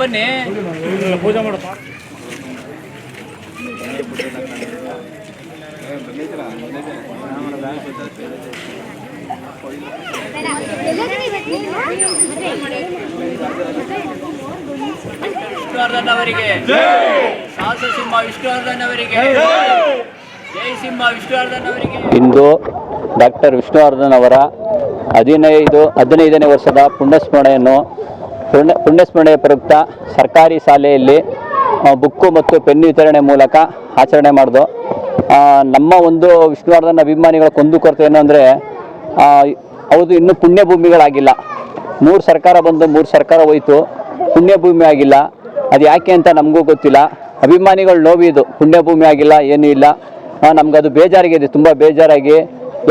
ಬನ್ನಿ. ಪೂಜೆ ಮಾಡೋ ವಿಷ್ಣುವರ್ಧನ್ ಅವರಿಗೆ ಸಾಹಸ ಸಿಂಹ. ವಿಷ್ಣುವರ್ಧನ್ ಅವರಿಗೆ ಜೈ ಸಿಂಹ ವಿಷ್ಣುವರ್ಧನ್ ಅವರಿಗೆ ಇಂದು ಡಾಕ್ಟರ್ ವಿಷ್ಣುವರ್ಧನ್ ಅವರ ಹದಿನೈದು ಹದಿನೈದನೇ ವರ್ಷದ ಪುಣ್ಯಸ್ಮರಣೆಯನ್ನು ಪುಣ್ಯ ಪುಣ್ಯಸ್ಮರಣೆಯ ಪ್ರಯುಕ್ತ ಸರ್ಕಾರಿ ಶಾಲೆಯಲ್ಲಿ ಬುಕ್ಕು ಮತ್ತು ಪೆನ್ ವಿತರಣೆ ಮೂಲಕ ಆಚರಣೆ ಮಾಡಿದೋ ನಮ್ಮ ಒಂದು ವಿಷ್ಣುವರ್ಧನ್ ಅಭಿಮಾನಿಗಳ ಕುಂದುಕೊರತೆ ಏನು ಅಂದರೆ ಹೌದು, ಇನ್ನೂ ಪುಣ್ಯಭೂಮಿಗಳಾಗಿಲ್ಲ. ಮೂರು ಸರ್ಕಾರ ಬಂದು ಮೂರು ಸರ್ಕಾರ ಹೋಯಿತು, ಪುಣ್ಯಭೂಮಿ ಆಗಿಲ್ಲ. ಅದು ಯಾಕೆ ಅಂತ ನಮಗೂ ಗೊತ್ತಿಲ್ಲ. ಅಭಿಮಾನಿಗಳು ನೋವಿದು ಪುಣ್ಯಭೂಮಿ ಆಗಿಲ್ಲ, ಏನೂ ಇಲ್ಲ. ನಮ್ಗೆ ಅದು ಬೇಜಾರಾಗಿದೆ ತುಂಬ ಬೇಜಾರಾಗಿ.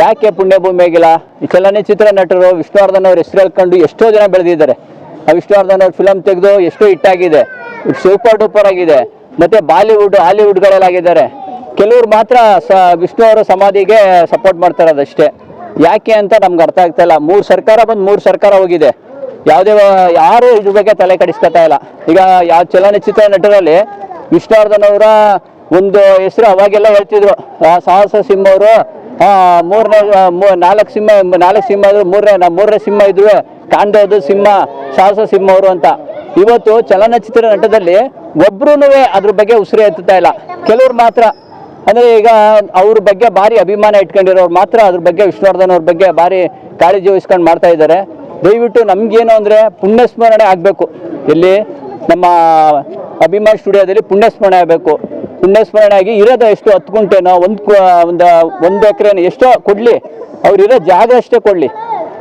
ಯಾಕೆ ಪುಣ್ಯಭೂಮಿ ಆಗಿಲ್ಲ? ಈ ಚಲನಚಿತ್ರ ನಟರು ವಿಷ್ಣುವರ್ಧನ್ ಅವ್ರ ಹೆಸರು ಹೇಳ್ಕೊಂಡು ಎಷ್ಟೋ ಜನ ಬೆಳೆದಿದ್ದಾರೆ. ವಿಷ್ಣುವರ್ಧನ್ ಅವ್ರ ಫಿಲಮ್ ತೆಗೆದು ಎಷ್ಟೋ ಹಿಟ್ಟಾಗಿದೆ. ಸೂಪರ್ ಡೂಪರ್ ಆಗಿದೆ. ಮತ್ತೆ ಬಾಲಿವುಡ್, ಹಾಲಿವುಡ್ಗಳಲ್ಲಾಗಿದ್ದಾರೆ. ಕೆಲವ್ರು ಮಾತ್ರ ಸ, ವಿಷ್ಣು ಅವರ ಸಮಾಧಿಗೆ ಸಪೋರ್ಟ್ ಮಾಡ್ತಾರೆ ಅದಷ್ಟೇ ಯಾಕೆ ಅಂತ ನಮ್ಗೆ ಅರ್ಥ ಆಗ್ತಾ ಇಲ್ಲ. ಮೂರು ಸರ್ಕಾರ ಬಂದು ಮೂರು ಸರ್ಕಾರ ಹೋಗಿದೆ. ಯಾವುದೇ ಯಾರು ಇದ್ರ ಬಗ್ಗೆ ತಲೆ ಕಡಿಸ್ಕೊತಾ ಇಲ್ಲ. ಈಗ ಯಾವ ಚಲನಚಿತ್ರ ನಟರಲ್ಲಿ ವಿಷ್ಣುವರ್ಧನ್ ಅವರ ಒಂದು ಹೆಸರು ಅವಾಗೆಲ್ಲ ಹೇಳ್ತಿದ್ರು. ಸಾಹಸ ಸಿಂಹ ಅವರು ಮೂರನೇ ನಾಲ್ಕು ಸಿಂಹ ನಾಲ್ಕು ಸಿಂಹ ಇದ್ರು ಮೂರನೇ ಮೂರನೇ ಸಿಂಹ ಇದ್ರು ಕಾಣ್ದೋದು ಸಿಂಹ, ಸಾಹಸ ಸಿಂಹ ಅವರು ಅಂತ. ಇವತ್ತು ಚಲನಚಿತ್ರ ನಟದಲ್ಲಿ ಒಬ್ರು ಅದ್ರ ಬಗ್ಗೆ ಉಸಿರು ಎತ್ತುತ್ತಾ ಇಲ್ಲ. ಕೆಲವ್ರು ಮಾತ್ರ, ಅಂದ್ರೆ ಈಗ ಅವ್ರ ಬಗ್ಗೆ ಭಾರಿ ಅಭಿಮಾನ ಇಟ್ಕೊಂಡಿರೋರು ಮಾತ್ರ ಅದ್ರ ಬಗ್ಗೆ ವಿಷ್ಣುವರ್ಧನ್ ಅವ್ರ ಬಗ್ಗೆ ಭಾರಿ ಕಾಳಜಿ ವಹಿಸ್ಕೊಂಡು ಮಾಡ್ತಾ ಇದ್ದಾರೆ. ದಯವಿಟ್ಟು ನಮ್ಗೇನು ಅಂದ್ರೆ ಪುಣ್ಯಸ್ಮರಣೆ ಆಗಬೇಕು. ಇಲ್ಲಿ ನಮ್ಮ ಅಭಿಮಾನ್ ಸ್ಟುಡಿಯೋದಲ್ಲಿ ಪುಣ್ಯಸ್ಮರಣೆ ಆಗಬೇಕು. ಪುಣ್ಯಸ್ಮರಣೆ ಆಗಿ ಇರೋದು ಎಷ್ಟು ಹತ್ತು ಗುಂಟೆನೋ ಒಂದು ಒಂದು ಒಂದು ಎಕರೆನೋ ಎಷ್ಟೋ ಕೊಡಲಿ. ಅವ್ರು ಇರೋ ಜಾಗ ಅಷ್ಟೇ ಕೊಡಲಿ.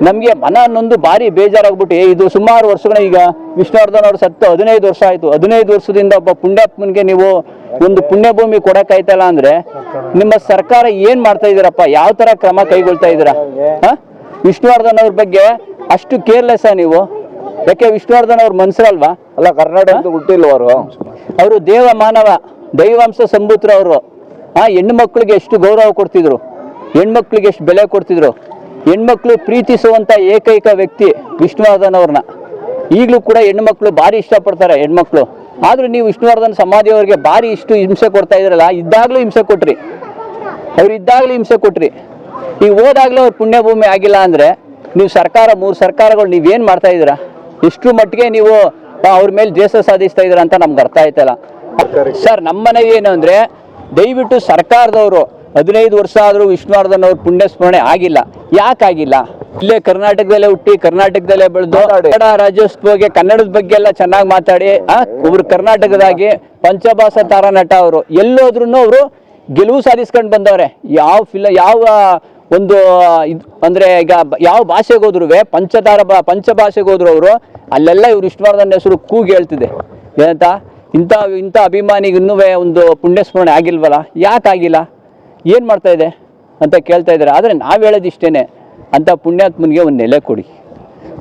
ನಮಗೆ ಮನ ಅನ್ನೊಂದು ಭಾರಿ ಬೇಜಾರಾಗ್ಬಿಟ್ಟು ಇದು ಸುಮಾರು ವರ್ಷಗಳ ಈಗ ವಿಷ್ಣುವರ್ಧನ್ ಅವ್ರು ಸತ್ತು ಹದಿನೈದು ವರ್ಷ ಆಯ್ತು. ಹದಿನೈದು ವರ್ಷದಿಂದ ಒಬ್ಬ ಪುಣ್ಯಾತ್ಮನ್ಗೆ ನೀವು ಒಂದು ಪುಣ್ಯಭೂಮಿ ಕೊಡೋಕ್ಕಾಯ್ತಲ್ಲ ಅಂದ್ರೆ ನಿಮ್ಮ ಸರ್ಕಾರ ಏನು ಮಾಡ್ತಾ ಇದ್ದೀರಪ್ಪ? ಯಾವ ತರ ಕ್ರಮ ಕೈಗೊಳ್ತಾ ಇದೀರಾ ಹಾಂ? ವಿಷ್ಣುವರ್ಧನ್ ಅವ್ರ ಬಗ್ಗೆ ಅಷ್ಟು ಕೇರ್ಲೆಸ್ ನೀವು? ಯಾಕೆ ವಿಷ್ಣುವರ್ಧನ್ ಅವ್ರ ಮನ್ಸರಲ್ವಾ? ಅಲ್ಲ ಕರ್ನಾಟಕದ ಹುಟ್ಟಿಲ್ವರು ಅವರು ದೇವ ಮಾನವ ದೈವಾಂಶ ಸಂಭೂತ್ರ ಅವರು. ಆ ಹೆಣ್ಣು ಮಕ್ಕಳಿಗೆ ಎಷ್ಟು ಗೌರವ ಕೊಡ್ತಿದ್ರು? ಹೆಣ್ಮಕ್ಳಿಗೆ ಎಷ್ಟು ಬೆಲೆ ಕೊಡ್ತಿದ್ರು? ಹೆಣ್ಮಕ್ಳು ಪ್ರೀತಿಸುವಂತ ಏಕೈಕ ವ್ಯಕ್ತಿ ವಿಷ್ಣುವರ್ಧನ್ ಅವ್ರನ್ನ ಈಗಲೂ ಕೂಡ ಹೆಣ್ಮಕ್ಳು ಭಾರಿ ಇಷ್ಟಪಡ್ತಾರೆ ಹೆಣ್ಮಕ್ಳು. ಆದರೂ ನೀವು ವಿಷ್ಣುವರ್ಧನ್ ಸಮಾಧಿ ಅವರಿಗೆ ಭಾರಿ ಇಷ್ಟು ಹಿಂಸೆ ಕೊಡ್ತಾ ಇದ್ರಲ್ಲ, ಇದ್ದಾಗ್ಲೂ ಹಿಂಸೆ ಕೊಟ್ರಿ. ಅವ್ರು ಇದ್ದಾಗಲೂ ಹಿಂಸೆ ಕೊಟ್ರಿ. ಈಗ ಹೋದಾಗ್ಲೂ ಅವ್ರ ಪುಣ್ಯಭೂಮಿ ಆಗಿಲ್ಲ ಅಂದ್ರೆ ನೀವು ಸರ್ಕಾರ, ಮೂರು ಸರ್ಕಾರಗಳು ನೀವೇನ್ ಮಾಡ್ತಾ ಇದ್ದೀರಾ? ಎಷ್ಟು ಮಟ್ಟಿಗೆ ನೀವು ಅವ್ರ ಮೇಲೆ ದೇಶ ಸಾಧಿಸ್ತಾ ಇದ್ದೀರಾ ಅಂತ ನಮ್ಗೆ ಅರ್ಥ ಆಯ್ತಲ್ಲ. ಸರ್ ನಮ್ಮ ಮನವಿ ಏನು ಅಂದ್ರೆ ದಯವಿಟ್ಟು ಸರ್ಕಾರದವರು ಹದಿನೈದು ವರ್ಷ ಆದರೂ ವಿಷ್ಣುವರ್ಧನ್ ಅವ್ರ ಪುಣ್ಯ ಸ್ಮರಣೆ ಆಗಿಲ್ಲ? ಯಾಕಾಗಿಲ್ಲ ಇಲ್ಲೇ ಕರ್ನಾಟಕದಲ್ಲೇ ಹುಟ್ಟಿ ಕರ್ನಾಟಕದಲ್ಲೇ ಬೆಳೆದು ಕನ್ನಡ ರಾಜ್ಯೋತ್ಸವಕ್ಕೆ ಕನ್ನಡದ ಬಗ್ಗೆ ಎಲ್ಲ ಚೆನ್ನಾಗಿ ಮಾತಾಡಿ ಆ ಒಬ್ರು ಕರ್ನಾಟಕದಾಗಿ ಪಂಚಭಾಷ ತಾರ ನಟ ಅವರು. ಎಲ್ಲೋದ್ರೂ ಅವರು ಗೆಲುವು ಸಾಧಿಸ್ಕೊಂಡು ಬಂದವ್ರೆ. ಯಾವ ಫಿಲ ಯಾವ ಒಂದು ಇದು ಅಂದ್ರೆ ಈಗ ಯಾವ ಭಾಷೆಗೆ ಹೋದ್ರು ಪಂಚತಾರ ಬಾ ಪಂಚ ಭಾಷೆಗೆ ಹೋದ್ರು ಅವರು ಅಲ್ಲೆಲ್ಲ ಇವ್ರು ವಿಷ್ಣುವರ್ಧನ್ ಹೆಸರು ಕೂಗಿ ಹೇಳ್ತಿದೆ. ಏನಂತ? ಇಂಥ ಇಂಥ ಅಭಿಮಾನಿಗೂ ಒಂದು ಒಂದು ಪುಣ್ಯಸ್ಮರಣೆ ಆಗಿಲ್ವಲ್ಲ? ಯಾಕಾಗಿಲ್ಲ ಏನು ಮಾಡ್ತಾ ಇದೆ ಅಂತ ಕೇಳ್ತಾ ಇದ್ದಾರೆ. ಆದರೆ ನಾವು ಹೇಳೋದು ಇಷ್ಟೇನೆ ಅಂಥ ಪುಣ್ಯಾತ್ಮನಿಗೆ ಒಂದು ನೆಲೆ ಕೊಡಿ.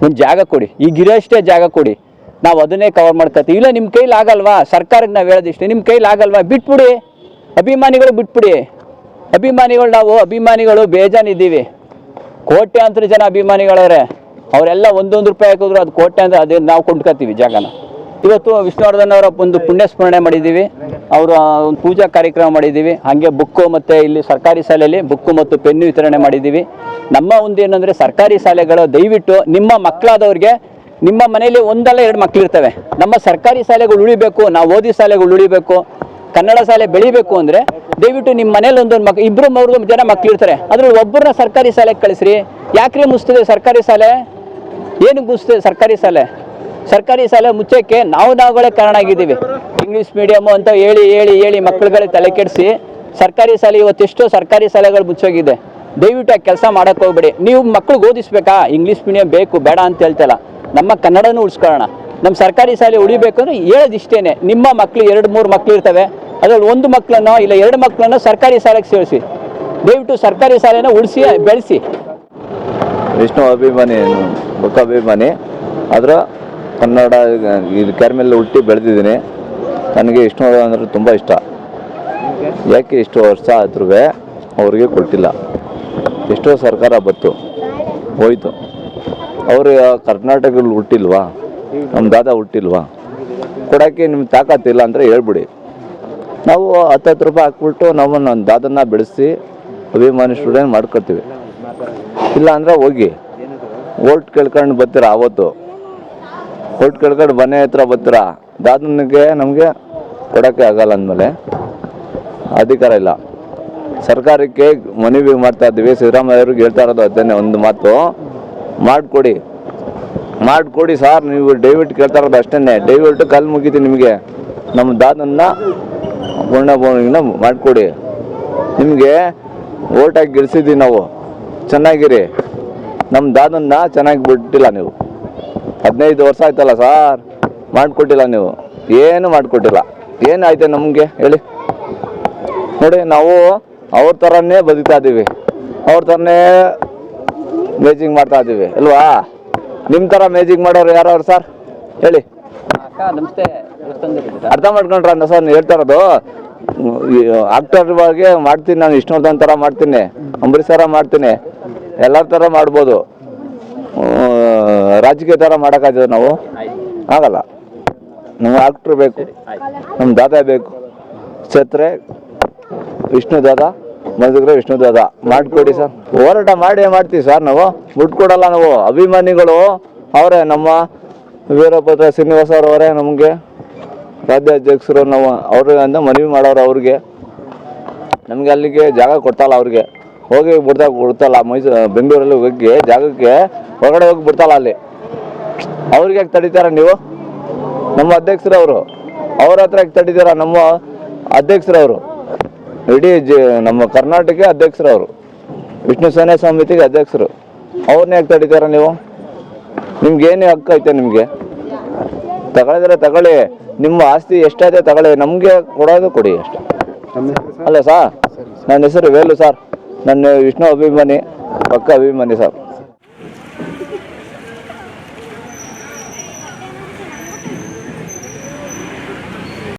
ಒಂದು ಜಾಗ ಕೊಡಿ. ಈಗ ಇರೋಷ್ಟೇ ಜಾಗ ಕೊಡಿ. ನಾವು ಅದನ್ನೇ ಕವರ್ ಮಾಡ್ತೀವಿ ಇಲ್ಲ ನಿಮ್ಮ ಕೈಲಿ ಆಗಲ್ವಾ? ಸರ್ಕಾರಕ್ಕೆ ನಾವು ಹೇಳೋದಿಷ್ಟೇ. ನಿಮ್ಮ ಕೈಲಿ ಆಗಲ್ವಾ? ಬಿಟ್ಬಿಡಿ. ಅಭಿಮಾನಿಗಳು ಬಿಟ್ಬಿಡಿ. ಅಭಿಮಾನಿಗಳು ನಾವು, ಅಭಿಮಾನಿಗಳು ಬೇಜಾನಿದ್ದೀವಿ. ಕೋಟ್ಯಾಂತರ ಜನ ಅಭಿಮಾನಿಗಳವ್ರೆ ಅವರೆಲ್ಲ ಒಂದೊಂದು ರೂಪಾಯಿ ಹಾಕಿದ್ರು ಅದು ಕೋಟ್ಯಾಂತರ, ಅದೇ ನಾವು ಕೊಂಡ್ಕೊತೀವಿ ಜಾಗನ. ಇವತ್ತು ವಿಷ್ಣುವರ್ಧನ್ ಅವರ ಒಂದು ಪುಣ್ಯಸ್ಮರಣೆ ಮಾಡಿದ್ದೀವಿ. ಅವರ ಒಂದು ಪೂಜಾ ಕಾರ್ಯಕ್ರಮ ಮಾಡಿದ್ದೀವಿ. ಹಾಗೆ ಬುಕ್ಕು ಮತ್ತು ಇಲ್ಲಿ ಸರ್ಕಾರಿ ಶಾಲೆಯಲ್ಲಿ ಬುಕ್ಕು ಮತ್ತು ಪೆನ್ನು ವಿತರಣೆ ಮಾಡಿದ್ದೀವಿ. ನಮ್ಮ ಒಂದು ಏನಂದರೆ ಸರ್ಕಾರಿ ಶಾಲೆಗಳು ದಯವಿಟ್ಟು ನಿಮ್ಮ ಮಕ್ಕಳಾದವ್ರಿಗೆ ನಿಮ್ಮ ಮನೆಯಲ್ಲಿ ಒಂದಲ್ಲ ಎರಡು ಮಕ್ಕಳಿರ್ತವೆ ನಮ್ಮ ಸರ್ಕಾರಿ ಶಾಲೆಗಳು ಉಳಿಬೇಕು, ನಾವು ಓದಿ ಶಾಲೆಗಳು ಉಳಿಬೇಕು, ಕನ್ನಡ ಶಾಲೆ ಬೆಳಿಬೇಕು ಅಂದರೆ ದಯವಿಟ್ಟು ನಿಮ್ಮ ಮನೇಲಿ ಒಂದೊಂದು ಮಕ್ ಇಬ್ಬರು ಮೂರು ಜನ ಮಕ್ಳಿರ್ತಾರೆ ಅದ್ರಲ್ಲಿ ಒಬ್ಬರನ್ನ ಸರ್ಕಾರಿ ಶಾಲೆಗೆ ಕಳಿಸ್ರಿ. ಯಾಕ್ರಿ ಮುಸ್ತದೆ ಸರ್ಕಾರಿ ಶಾಲೆ? ಏನು ಮುಗಿಸ್ತದೆ ಸರ್ಕಾರಿ ಶಾಲೆ? ಸರ್ಕಾರಿ ಶಾಲೆ ಮುಚ್ಚಕ್ಕೆ ನಾವು ನಾವುಗಳೇ ಕಾರಣ ಆಗಿದ್ದೀವಿ. ಇಂಗ್ಲೀಷ್ ಮೀಡಿಯಮ್ಮು ಅಂತ ಹೇಳಿ ಹೇಳಿ ಹೇಳಿ ಮಕ್ಕಳುಗಳಿಗೆ ತಲೆ ಕೆಡಿಸಿ ಸರ್ಕಾರಿ ಶಾಲೆ ಇವತ್ತೆಷ್ಟೋ ಸರ್ಕಾರಿ ಶಾಲೆಗಳು ಮುಚ್ಚೋಗಿದೆ. ದಯವಿಟ್ಟು ಆ ಕೆಲಸ ಮಾಡಕ್ಕೆ ಹೋಗ್ಬೇಡಿ. ನೀವು ಮಕ್ಳಿಗೆ ಓದಿಸ್ಬೇಕಾ? ಇಂಗ್ಲೀಷ್ ಮೀಡಿಯಂ ಬೇಕು, ಬೇಡ ಅಂತ ಹೇಳ್ತಲ್ಲ. ನಮ್ಮ ಕನ್ನಡನೂ ಉಳಿಸ್ಕೊಳ್ಳೋಣ. ನಮ್ಮ ಸರ್ಕಾರಿ ಶಾಲೆ ಉಳಿಬೇಕು ಅಂದ್ರೆ ಹೇಳೋದಿಷ್ಟೇನೆ. ನಿಮ್ಮ ಮಕ್ಕಳು ಎರಡು, ಮೂರು ಮಕ್ಕಳು ಇರ್ತವೆ. ಅದರಲ್ಲಿ ಒಂದು ಮಕ್ಕಳನ್ನೋ ಇಲ್ಲ ಎರಡು ಮಕ್ಕಳನ್ನೋ ಸರ್ಕಾರಿ ಶಾಲೆಗೆ ಸೇರಿಸಿ. ದಯವಿಟ್ಟು ಸರ್ಕಾರಿ ಶಾಲೆನ ಉಳಿಸಿ, ಬೆಳೆಸಿ. ವಿಷ್ಣು ಅಭಿಮಾನಿ ಬುಕ್ ಅಭಿಮಾನಿ ಆದ್ರೆ ಕನ್ನಡ, ಇದು ಕ್ಯಾರ್ಮೆಲ್ ಹುಟ್ಟಿ ಬೆಳೆದಿದ್ದೀನಿ. ನನಗೆ ಇಷ್ಟು ಅಂದರೆ ತುಂಬ ಇಷ್ಟ. ಯಾಕೆ ಇಷ್ಟು ವರ್ಷ ಆದ್ರೂ ಅವರಿಗೆ ಕೊಟ್ಟಿಲ್ಲ. ಎಷ್ಟೋ ಸರ್ಕಾರ ಬತ್ತು ಹೋಯ್ತು. ಅವರು ಕರ್ನಾಟಕದಲ್ಲಿ ಹುಟ್ಟಿಲ್ವಾ? ನಮ್ಮ ದಾದ ಹುಟ್ಟಿಲ್ವಾ? ಕೊಡೋಕ್ಕೆ ನಿಮ್ಗೆ ತಾಕತ್ತಿಲ್ಲ ಅಂದರೆ ಹೇಳ್ಬಿಡಿ. ನಾವು ಹತ್ತತ್ತು ರೂಪಾಯಿ ಹಾಕ್ಬಿಟ್ಟು ನಮ್ಮನ್ನು ನನ್ನ ದಾದನ್ನ ಬೆಳೆಸಿ ಅಭಿಮಾನಿ ಸ್ಟೂಡೆಂಟ್ ಮಾಡ್ಕೊಳ್ತೀವಿ. ಇಲ್ಲ ಅಂದರೆ ಹೋಗಿ. ಓಟ್ ಕೇಳ್ಕೊಂಡು ಬರ್ತೀರ ಆವತ್ತು ಓಟ್ ಕಡ್ಕಡ್ ಮನೆ ಹತ್ರ ಬರ್ತೀರಾ? ದಾದನಿಗೆ ನಮಗೆ ಕೊಡೋಕ್ಕೆ ಆಗಲ್ಲ ಅಂದಮೇಲೆ. ಅಧಿಕಾರ ಇಲ್ಲ. ಸರ್ಕಾರಕ್ಕೆ ಮನವಿ ಮಾಡ್ತಾ ಇದ್ದೀವಿ. ಸಿದ್ದರಾಮಯ್ಯ ಅವ್ರಿಗೆ ಹೇಳ್ತಾ ಇರೋದು ಅದನ್ನೇ ಒಂದು ಮಾತು. ಮಾಡಿಕೊಡಿ. ಮಾಡಿಕೊಡಿ ಸರ್, ನೀವು ದಯವಿಟ್ಟು ಕೇಳ್ತಾ ಇರೋದು ಅಷ್ಟೇ ದಯವಿಟ್ಟು ಕಲ್ ಮುಗಿತಿ ನಿಮಗೆ. ನಮ್ಮ ದಾದನ್ನ ಪೂರ್ಣ ಮಾಡಿಕೊಡಿ. ನಿಮಗೆ ಓಟಾಗಿ ಗೆಲ್ಸಿದ್ದೀವಿ ನಾವು. ಚೆನ್ನಾಗಿರಿ. ನಮ್ಮ ದಾದನ್ನ ಚೆನ್ನಾಗಿ ಬಿಟ್ಟಿಲ್ಲ ನೀವು. ಹದಿನೈದು ವರ್ಷ ಆಯ್ತಲ್ಲ ಸರ್. ಮಾಡಿಕೊಟ್ಟಿಲ್ಲ ನೀವು. ಏನು ಮಾಡಿಕೊಟ್ಟಿಲ್ಲ. ಏನಾಯ್ತು ನಮಗೆ? ಹೇಳಿ. ನೋಡಿ ನಾವು ಅವ್ರ ಥರನೇ ಬದುಕ್ತಾ ಇದ್ದೀವಿ. ಅವ್ರ ಥರನೇ ಮೇಜಿಂಗ್ ಮಾಡ್ತಾ ಇದ್ದೀವಿ ಅಲ್ವಾ? ನಿಮ್ಮ ಥರ ಮೇಜಿಂಗ್ ಮಾಡೋರು ಯಾರು ಸರ್? ಹೇಳಿ. ನಮಸ್ತೆ. ಅರ್ಥ ಮಾಡ್ಕೊಂಡ್ರ ಅಂತ ಸರ್ ಹೇಳ್ತಾ ಇರೋದು? ಆಕ್ಟರ್ ಬಗ್ಗೆ ಮಾಡ್ತೀನಿ ನಾನು ವಿಷ್ಣುವರ್ಧನ್ ಥರ ಮಾಡ್ತೀನಿ ಅಂಬರೀಷ್ ಥರ ಮಾಡ್ತೀನಿ. ಎಲ್ಲರ ಥರ ಮಾಡ್ಬೋದು. ರಾಜಕೀಯ ಥರ ಮಾಡೋಕ್ಕಾಗ್ತದೆ ನಾವು? ಆಗಲ್ಲ. ನಮ್ಗೆ ಆಕ್ಟ್ರ್ ಬೇಕು, ನಮ್ಮ ದಾದ ಬೇಕು. ಸತ್ರೆ ವಿಷ್ಣು ದಾದ ಮಧುಗ್ರೆ ವಿಷ್ಣು ದಾದ. ಮಾಡಿಕೊಡಿ ಸರ್. ಹೋರಾಟ ಮಾಡಿ ಮಾಡ್ತೀವಿ ಸರ್ ನಾವು. ಬಿಟ್ಕೊಡಲ್ಲ ನಾವು. ಅಭಿಮಾನಿಗಳು ಅವರೇ, ನಮ್ಮ ವೀರಭದ್ರ ಶ್ರೀನಿವಾಸ ಅವರೇ ನಮಗೆ. ರಾಜ್ಯಾಧ್ಯಕ್ಷರು ನಾವು, ಅವ್ರಿಂದ ಮನವಿ ಮಾಡೋರು ಅವ್ರಿಗೆ. ನಮಗೆ ಅಲ್ಲಿಗೆ ಜಾಗ ಕೊಡ್ತಲ್ಲ ಅವ್ರಿಗೆ. ಹೋಗಿ ಬಿಡ್ತಾ ಬಿಡ್ತಲ್ಲ ಮೈಸೂರು ಬೆಂಗಳೂರಲ್ಲಿ ಹೋಗಿ ಜಾಗಕ್ಕೆ ಹೊರಗಡೆ ಹೋಗಿ ಬಿಡ್ತಲ್ಲ ಅಲ್ಲಿ. ಅವ್ರಿಗೆ ಯಾಕೆ ತಡಿತಾರ ನೀವು? ನಮ್ಮ ಅಧ್ಯಕ್ಷರವರು. ಅವ್ರ ಹತ್ರ ಯಾಕೆ ತಡಿತಾರ ನಮ್ಮ ಅಧ್ಯಕ್ಷರವರು? ಇಡೀ ಜ ನಮ್ಮ ಕರ್ನಾಟಕ ಅಧ್ಯಕ್ಷರವರು. ವಿಷ್ಣು ಸೇನೆ ಸಮಿತಿಗೆ ಅಧ್ಯಕ್ಷರು. ಅವ್ರನ್ನ ಯಾಕೆ ತಡಿತಾರ ನೀವು? ನಿಮ್ಗೆ ಏನೇ ಹಕ್ಕು ಐತೆ ನಿಮಗೆ? ತಗೊಳಿದ್ರೆ ತಗೊಳ್ಳಿ. ನಿಮ್ಮ ಆಸ್ತಿ ಎಷ್ಟಾಯ್ತು ತಗೊಳ್ಳಿ. ನಮಗೆ ಕೊಡೋದು ಕೊಡಿ ಅಷ್ಟೆ. ಅಲ್ಲ ಸರ್. ನನ್ನ ಹೆಸರು ವೇಲು ಸರ್. ನನ್ನ ವಿಷ್ಣು ಅಭಿಮಾನಿ ಪಕ್ಕ ಅಭಿಮಾನಿ ಸರ್